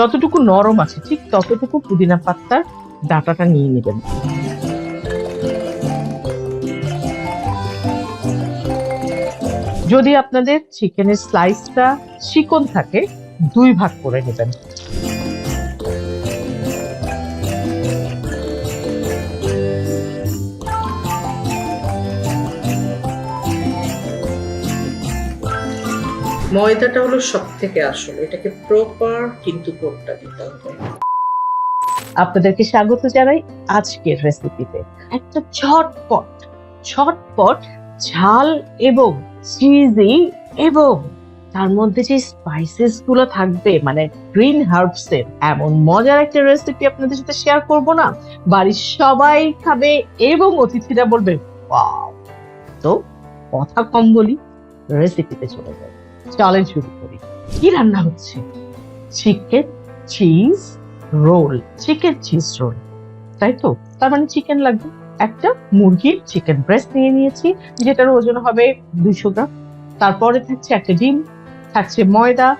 যতটুকু নরম আছে, ঠিক ততটুকু পুদিনা পাত্তার ডাটাটা নিয়ে নেবেন। যদি আপনাদের চিকেনের স্লাইসটা চিকন থাকে, দুই ভাগ করে নেবেন। ময়দাটা হলো সব থেকে আসল। এটাকে প্রপার কিন্তু কোটটা দিতে হবে। আপনাদেরকে স্বাগত জানাই আজকের রেসিপিতে একটা ঝটপট ঝটপট ঝাল এবং চিজি এবং তার মধ্যে যে স্পাইসেসগুলো থাকবে মানে গ্রিন হার্বস এর, এমন মজার একটা রেসিপি আপনাদের সাথে শেয়ার করব না। বাড়ির সবাই খাবে এবং অতিথিরা বলবে তো কথা কম বলি রেসিপিতে চলে যাই। চলেন শুরু করি। কি রান্না হচ্ছে? Chicken cheese roll. Chicken cheese roll. তাই তো? তার মানে চিকেন লাগবে। একটা মুরগির চিকেন ব্রেস্ট নিয়ে নিয়েছি, যেটার ওজন হবে দুইশো গ্রাম। তারপরে থাকছে একটা ডিম, থাকছে ময়দা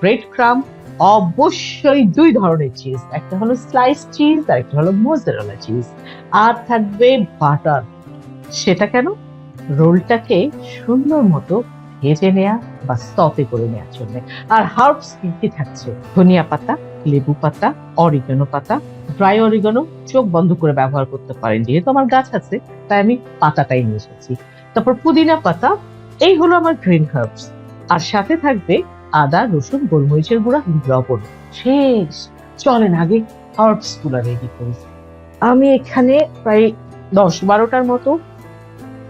ব্রেড ক্রাম অবশ্যই দুই ধরনের চিজ একটা হলো স্লাইস চিজ আর একটা হলো মোজারেলা চিজ আর থাকবে বাটার সেটা কেন? রোলটাকে সুন্দর মতো ভেজে নেয়া বা সতে করে নেওয়ার জন্য। আর হার্বস কি থাকছে? ধনিয়া পাতা, লেবু পাতা অরিগানো পাতা ড্রাই অরিগানো চোখ বন্ধ করে ব্যবহার করতে পারেন। যেহেতু আমার গাছ আছে, তাই আমি পাতাটাই নিয়ে এসেছি। তারপর পুদিনা পাতা, এই হলো আমার গ্রিন হার্বস আর সাথে থাকবে আদা, রসুন, গোলমরিচের গুঁড়া, লবণ। শেষ! চলেন আগে হার্বসগুলো রেডি করি। আমি এখানে প্রায় দশ বারোটার মতো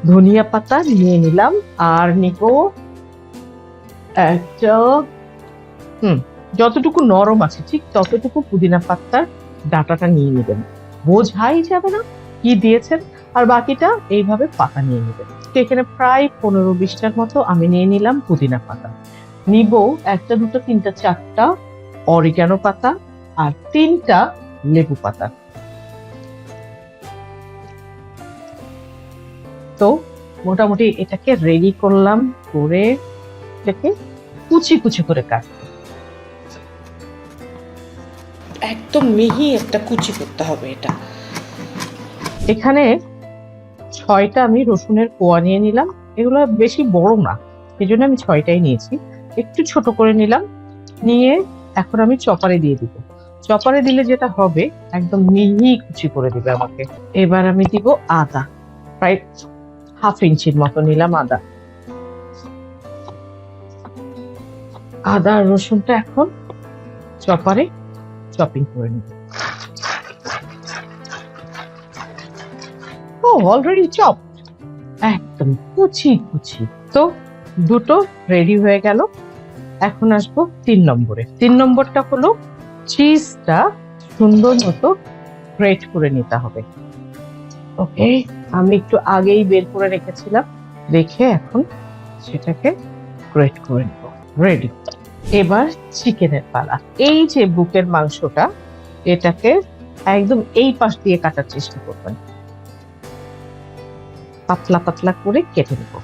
ধনিয়া পাতা নিয়ে নিলাম। আর নিব একটা, হুম, যতটুকু নরম আছে, ঠিক ততটুকু পুদিনা পাতার ডাটাটা নিয়ে নেবেন। বোঝাই যাবে না কি দিয়েছেন, আর বাকিটা এইভাবে পাতা নিয়ে নেবেন। তো এখানে প্রায় পনেরো বিশটার মতো আমি নিয়ে নিলাম পুদিনা পাতা। নিব একটা, দুটো, তিনটা, চারটা অরিগানো পাতা আর তিনটা লেবু পাতা। তো মোটামুটি এটাকে রেডি করলাম, করে এটাকে কুচি কুচি করে কাটবো একদম মিহি একটা কুচি করতে হবে এটা। এখানে ছয়টা আমি রসুনের কোয়া নিয়ে নিলাম। এগুলো বেশি বড় না এই জন্য আমি ছয়টাই নিয়েছি। একটু ছোট করে নিলাম নিয়ে এখন আমি চপারে দিয়ে দিব। চপারে দিলে যেটা হবে একদম মিহি কুচি করে দিবে আমাকে। এবার আমি দিব আদা প্রায় হাফ ইঞ্চির মতো নিলাম আদা। আদা রসুনটা এখন চপারে চপিং করে নিব। ও অলরেডি চপ একদম কুচি কুচি। তো দুটো রেডি হয়ে গেল। এখন আসব তিন নম্বরে। তিন নম্বরটা হলো চিজটা সুন্দর মতো গ্রেট করে নিতে হবে। ওকে, আমি একটু আগেই বের করে রেখেছিলাম। রেখে এখন সেটাকে গ্রেট করে নিব। রেডি এবার চিকেনের পালা। এই যে বুকের মাংসটা, এটাকে একদম এই পাশ দিয়ে কাটার চেষ্টা করবেন। পাতলা পাতলা করে কেটে নেব।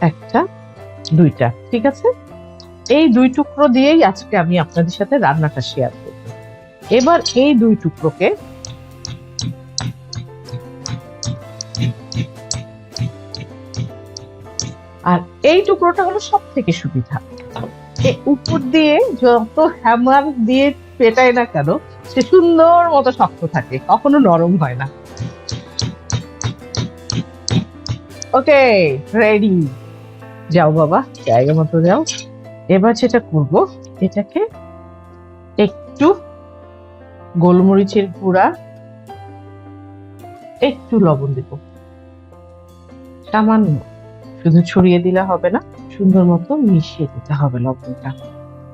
একটা, দুইটা, ঠিক আছে? এই দুই টুকরো দিয়েই আজকে আমি আপনাদের সাথে রান্নাটা শেয়ার করব। এবার এই দুই টুকরোকে আর এই টুকরোটা হলো সব থেকে সুবিধা উপর দিয়ে যত হ্যামার দিয়ে পেটায় না কেন, সে সুন্দর মতো শক্ত থাকে, কখনো নরম হয় না। Okay, ready. যাও বাবা, জায়গা মতো যাও। এবার যেটা করব, এটাকে একটু গোলমরিচের গুঁড়া, একটু লবণ দেব। সামান্য। শুধু ছড়িয়ে দিলে হবে না, সুন্দর মতো মিশিয়ে দিতে হবে লবণটা।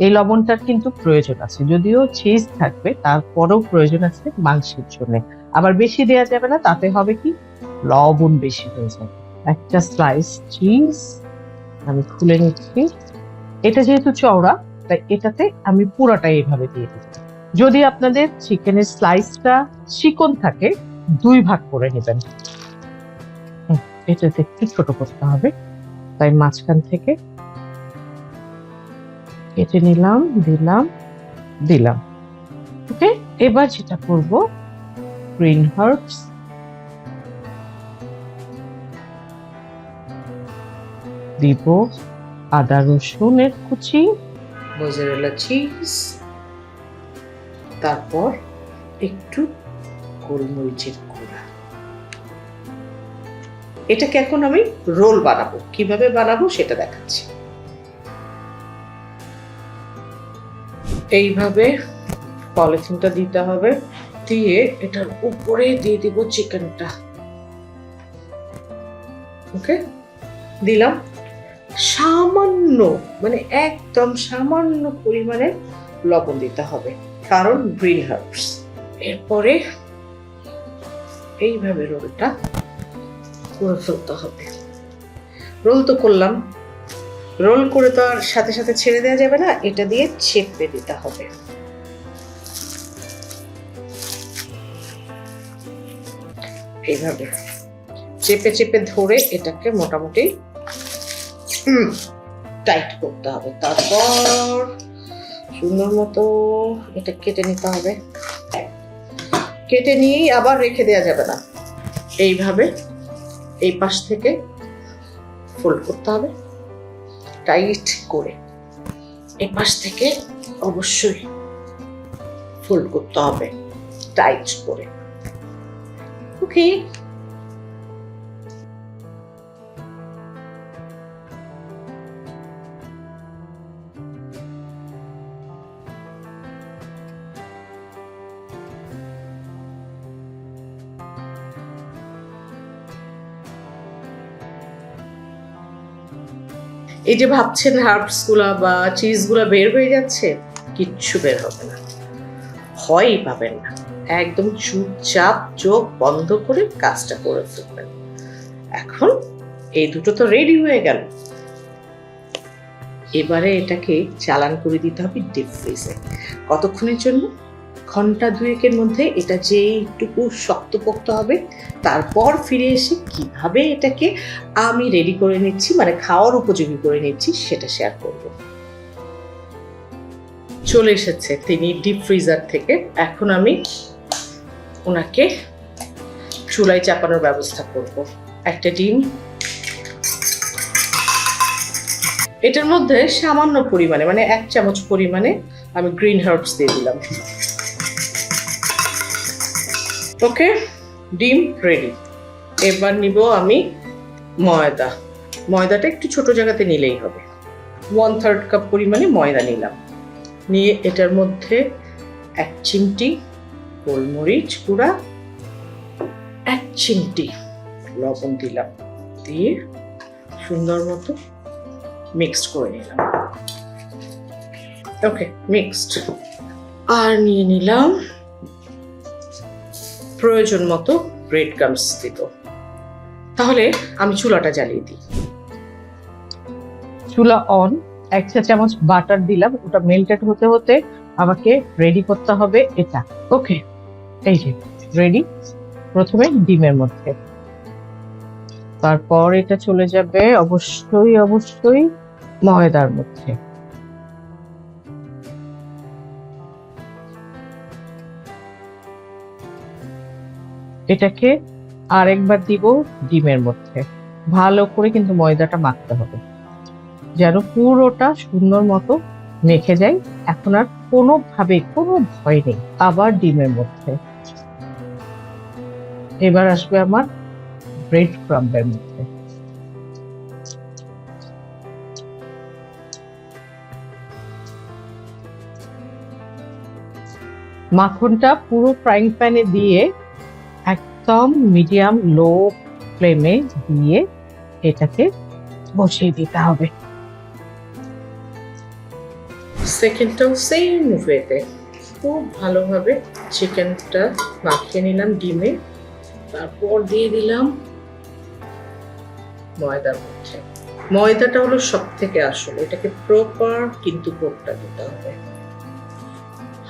এই লবণটার কিন্তু প্রয়োজন আছে, যদিও চিজ থাকবে, তারপরেও প্রয়োজন আছে মাংসের জন্য। আবার বেশি দেওয়া যাবে না, তাতে হবে কি? লবণ বেশি হয়ে যাবে। একটা স্লাইস চিজ আমি খুলে নিচ্ছি। এটা যেহেতু চওড়া, তাই এটাতে আমি পুরাটাই এভাবে দিয়ে দিচ্ছি। যদি আপনাদের চিকেনের স্লাইসটা চিকন থাকে, দুই ভাগ করে নেবেন। এটাতে একটু ছোট করতে হবে। তাই মাঝখান থেকে কেটে নিলাম, দিলাম দিলাম। ওকে, এবার যেটা করব, গ্রিন হার্বস। দিব আদা রসুনের কুচি, মোজারেলা চিজ, তারপর একটু গোলমরিচের এটাকে এখন আমি রোল বানাবো। কীভাবে বানাবো সেটা দেখাচ্ছি। এইভাবে পলিথিনটা দিতে হবে। দিয়ে এটার উপরে দিয়ে দিব চিকেনটা। ওকে? দিলাম। সামান্য মানে একদম সামান্য পরিমাণে লবণ দিতে হবে। কারণ গ্রিন হার্বস। এরপরে এইভাবে রোলটা করে ফেলতে হবে। রোল তো করলাম। রোল করে তো আর সাথে সাথে ছেড়ে দেওয়া যাবে না, এটা দিয়ে চেপে দিতে হবে। এইভাবে। চেপে চেপে ধরে এটাকে মোটামুটি টাইট করতে হবে। তারপর সুন্দর মতো এটা কেটে নিতে হবে। কেটে নিয়েই আবার রেখে দেওয়া যাবে না। এইভাবে এই পাশ থেকে ফোল্ড করতে হবে টাইট করে। এই পাশ থেকে অবশ্যই ফোল্ড করতে হবে টাইট করে। ওকে এই যে ভাবছেন হার্বসগুলা বা চিজগুলা বের হয়ে যাচ্ছে, কিচ্ছু বের হবে না। হয়ই পাবেন না। একদম চুপচাপ চোখ বন্ধ করে কাজটা করে ফেলবেন। এখন এই দুটো তো রেডি হয়ে গেল। এবারে এটাকে চালান করে দিতে হবে ডিপ ফ্রিজে কতক্ষণের জন্য? ঘণ্টা দুয়েকের মধ্যে এটা যেইটুকু শক্তপোক্ত হবে, তারপর ফিরে এসে কীভাবে এটাকে আমি রেডি করে নিচ্ছি মানে খাওয়ার উপযোগী করে নিচ্ছি, সেটা শেয়ার করব। চলে এসেছে তিনি ডিপ ফ্রিজার থেকে। এখন আমি ওনাকে চুলায় চাপানোর ব্যবস্থা করব। একটা ডিম। এটার মধ্যে সামান্য পরিমাণে মানে এক চামচ পরিমাণে আমি গ্রিন হার্বস দিয়ে দিলাম। ওকে, ডিম রেডি এবার নিব আমি ময়দা। ময়দাটা একটু ছোট জায়গাতে নিলেই হবে। ওয়ান থার্ড কাপ পরিমাণে ময়দা নিলাম। নিয়ে এটার মধ্যে এক চিমটি গোলমরিচ গুঁড়া, এক চিমটি লবণ দিলাম। দিয়ে সুন্দর মতো মিক্সড করে নিলাম। ওকে মিক্সড আর নিয়ে নিলাম প্রয়োজন মতো ব্রেড ক্রামস দিব। তাহলে আমি চুলাটা জ্বালিয়ে দিই। চুলা অন এক চা চামচ বাটার দিলাম, ওটা মেল্টেড হতে হতে আমাকে রেডি করতে হবে এটা। ওকে এই যে রেডি প্রথমে ডিমের মধ্যে। তারপর এটা চলে যাবে অবশ্যই অবশ্যই ময়দার মধ্যে। এটাকে আরেকবার দিব ডিমের মধ্যে। ভালো করে কিন্তু ময়দাটা মাখতে হবে। যেন পুরোটা সুন্দর মতো মেখে যায়। এখন আর কোনোভাবে কোনো ভয় নেই। আবার ডিমের মধ্যে। এবার আসবে আমার ব্রেড ক্রাম্বের মধ্যে। মাখনটা পুরো ফ্রাইং প্যানে দিয়ে একদম মিডিয়াম লো ফ্লেমে দিয়ে এটাকে বসিয়ে দিতে হবে। সেকেন্ডটাও সেম ওয়েতে খুব ভালোভাবে চিকেনটা মাখিয়ে নিলাম ডিমে। তারপর দিয়ে দিলাম ময়দার মধ্যে। ময়দাটা হলো সব থেকে আসল, এটাকে প্রপার কিন্তু কোটটা দিতে হবে।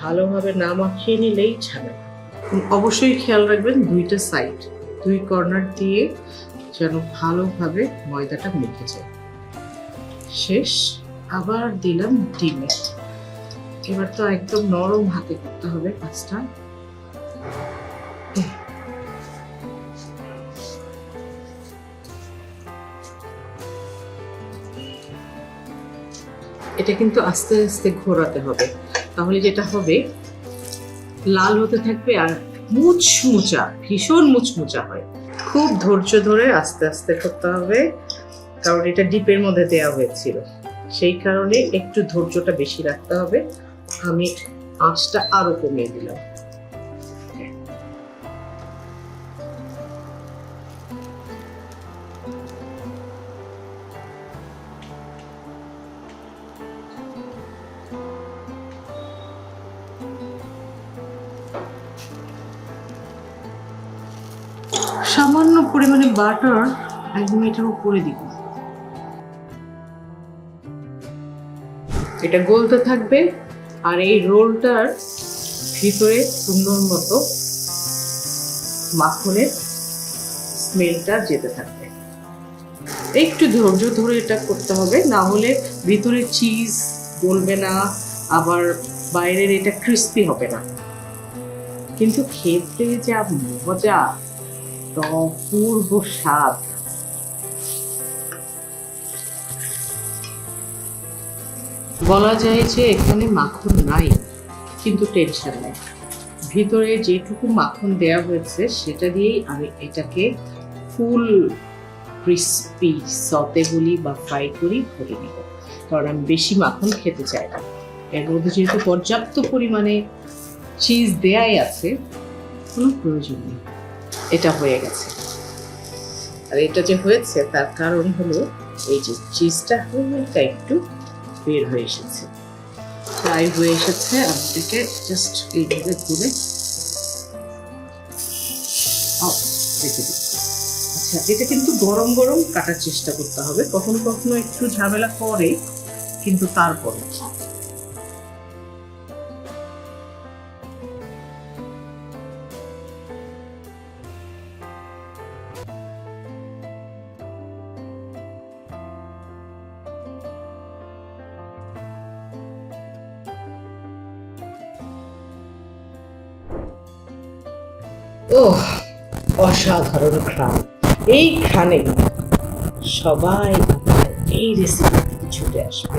ভালোভাবে না মাখিয়ে নিলেই ঝামেলা অবশ্যই খেয়াল রাখবেন দুইটা সাইড দুই কর্নার দিয়ে যেন ভালোভাবে ময়দাটা মেখে যায়। শেষ, আবার দিলাম ডিমে এবার তো একদম নরম হাতে করতে হবে কাজটা। এটা কিন্তু আস্তে আস্তে ঘোরাতে হবে। তাহলে যেটা হবে লাল হতে থাকবে আর মুচমুচা, ভীষণ মুচমুচা হয়। খুব ধৈর্য ধরে আস্তে আস্তে করতে হবে, কারণ এটা ডিপের মধ্যে দেওয়া হয়েছিল। সেই কারণে একটু ধৈর্যটা বেশি রাখতে হবে। আমি আঁচটা আরও কমিয়ে দিলাম। বাটার একদম এটার উপরে দিব। এটা গলতে থাকবে আর এই রোলটার ভিতরে সুন্দর মতো মাখনের স্মেলটা যেতে থাকবে। একটু ধৈর্য ধরে এটা করতে হবে, না হলে ভিতরে চিজ গলবে না, আবার বাইরের এটা ক্রিস্পি হবে না। কিন্তু খেতে যা মজা। অপূর্ব স্বাদ বলা যায় যে এখানে মাখন নাই, কিন্তু টেনশন নেই। ভিতরে যেটুকু মাখন দেয়া হয়েছে, সেটা দিয়েই আমি এটাকে ফুল ক্রিস্পি সতে বলি বা ফ্রাই করি, ভরে নিব। কারণ আমি বেশি মাখন খেতে চাই না। এর মধ্যে যেহেতু পর্যাপ্ত পরিমাণে চিজ দেয়াই আছে, কোনো প্রয়োজন নেই। এটা হয়ে গেছে। আর এটা যে হয়েছে, তার কারণ হলো এই যে চিজটা হালকা একটু বের হয়ে এসেছে। ফ্রাই হয়ে এসেছে, আমি জাস্ট এইভাবে ঘুরে রেখে দিই। আচ্ছা এটা কিন্তু গরম গরম কাটার চেষ্টা করতে হবে। কখনো কখনো একটু ঝামেলা করে, কিন্তু তারপরে। অসাধারণ ঘ্রাণ এই সবাই এই রেসিপি ছুটে আসবে।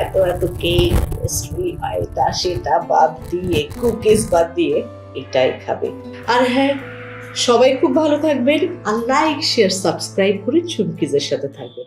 এত এত কেক পেস্ট্রি এটা সেটা বাদ দিয়ে কুকিজ বাদ দিয়ে এটাই খাবে। আর হ্যাঁ সবাই খুব ভালো থাকবেন। আর লাইক শেয়ার সাবস্ক্রাইব করে চুমকিজের সাথে থাকবেন।